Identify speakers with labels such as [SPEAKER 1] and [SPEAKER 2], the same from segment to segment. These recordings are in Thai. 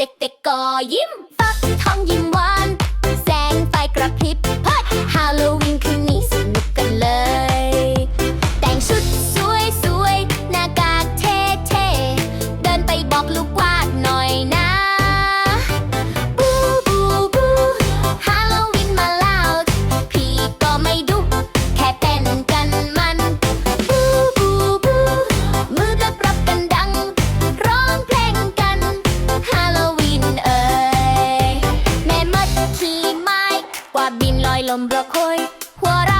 [SPEAKER 1] でてこい。ん บินลอยลมบรอยหัวเรา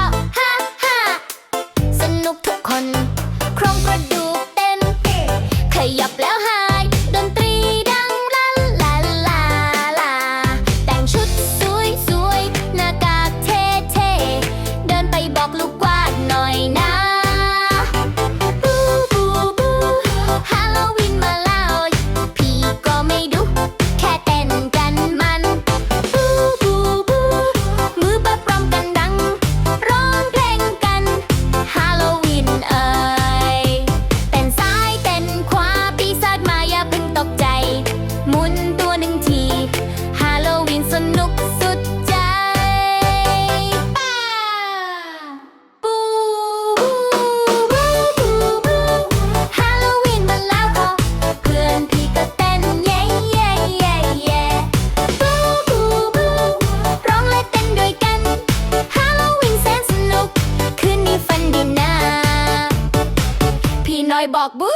[SPEAKER 1] เอ่ยเต้นซ้ายเต้นขวาปีศาจมาอย่าเพิ่งตกใจ หมุนตัวหนึ่งทีฮาโลวีนสนุก อยบอกบู